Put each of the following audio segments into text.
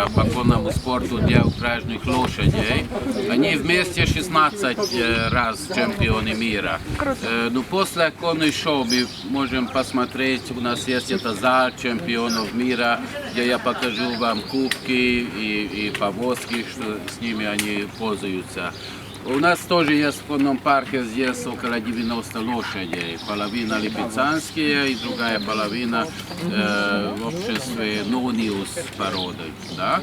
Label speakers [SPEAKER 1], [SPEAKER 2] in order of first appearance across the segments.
[SPEAKER 1] мира по конному спорту для упряжных лошадей. Они вместе 16 э, раз чемпионы мира. Э, Ну, после конной шоу мы можем посмотреть, у нас есть это зал чемпионов мира, где я покажу вам кубки и, и повозки, что с ними они пользуются. У нас тоже есть в конном парке здесь около 90 лошадей. Половина липецанские и другая половина э, в обществе Нониус породы. Да?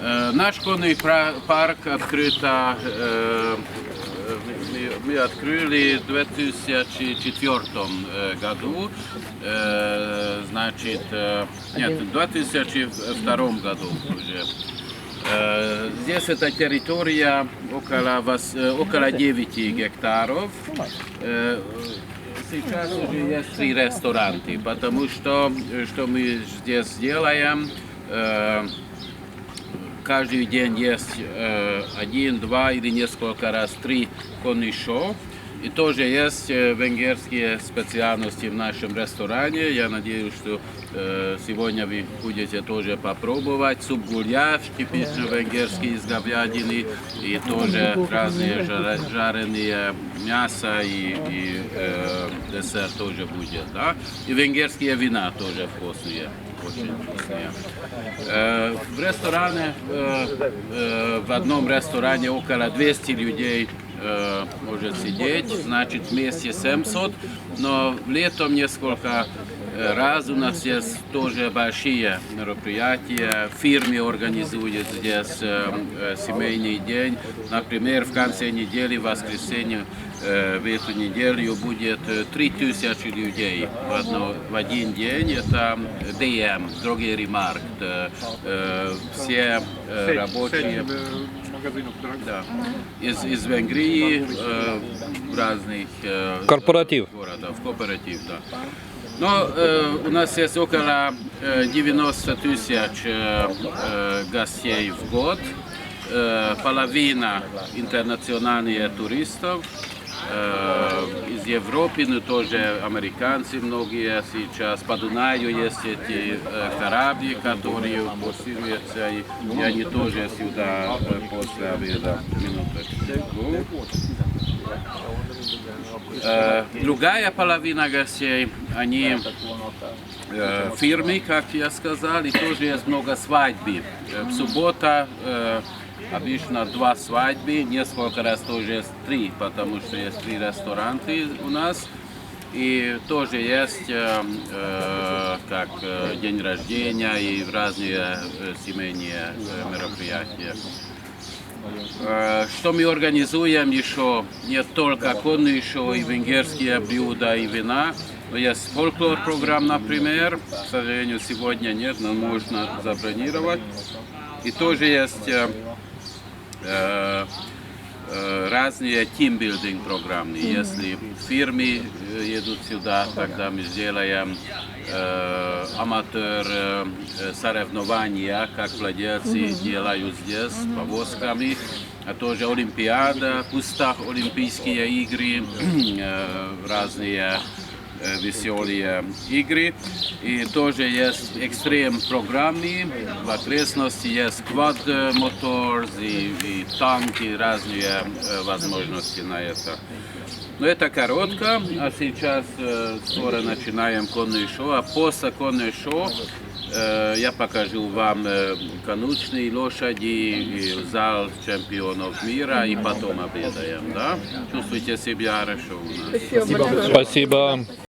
[SPEAKER 1] Э, наш конный парк открыт э, э, мы, открыли в 2004 э, году, э, значит, нет, в 2002 году уже. Здесь эта территория около, вос- э, около 9 гектаров. Э, Сейчас уже есть три ресторана, потому что, э, что мы здесь делаем, каждый день есть один, два или несколько раз три конных шоу. И тоже есть э, венгерские специальности в нашем ресторане. Я надеюсь, что э, сегодня вы будете тоже попробовать. Суп гуляш, типично венгерский из говядины. И тоже разные жареные мясо и, и э, десерт тоже будет. Да? И венгерские вина тоже вкусные. Очень вкусные. Э, В ресторане, э, э, в одном ресторане около 200 людей э, может сидеть, значит вместе 700, но летом несколько э, раз у нас есть тоже большие мероприятия, фирмы организуют здесь э, семейный день, например, в конце недели, в воскресенье, э, в эту неделю будет э, 3000 людей в, одно, в один день, это ДМ, э, э, все э, рабочие. Да. Из, из Венгрии э, разных э,
[SPEAKER 2] Корпоратив.
[SPEAKER 1] городов, кооператив, да. Но э, у нас есть около э, 90 тысяч э, э, гостей в год, Э, половина интернациональных туристов э, из Европы, но тоже американцы многие сейчас. По Дунаю есть эти э, корабли, которые курсируются, и, они тоже сюда э, после обеда. Минуточку. Э, Другая половина гостей, они э, фирмы, как я сказал, и тоже есть много свадьбы. Э, В суббота э, обычно два свадьбы, несколько раз тоже есть три, потому что есть три ресторана у нас. И тоже есть э, э, как э, день рождения и разные э, семейные мероприятия. Что мы организуем еще? Не только конные шоу и венгерские блюда и вина, есть фольклор программ, например. К сожалению, сегодня нет, но можно забронировать. И тоже есть разные тимбилдинг программы. Если фирмы э, едут сюда, тогда мы сделаем э, аматор э, э, соревнования, как владельцы делают здесь повозками. А тоже Олимпиада, пустых Олимпийские игры, э, разные э, веселые игры. И тоже есть экстрем программы. В окрестности есть квад моторс и, и танки, разные э, возможности на это. Но это коротко, а сейчас э, скоро начинаем конное шоу, а после конное шоу э, я покажу вам э, конучные лошади и зал чемпионов мира и потом обедаем, да? Чувствуйте себя хорошо у нас.
[SPEAKER 2] Спасибо.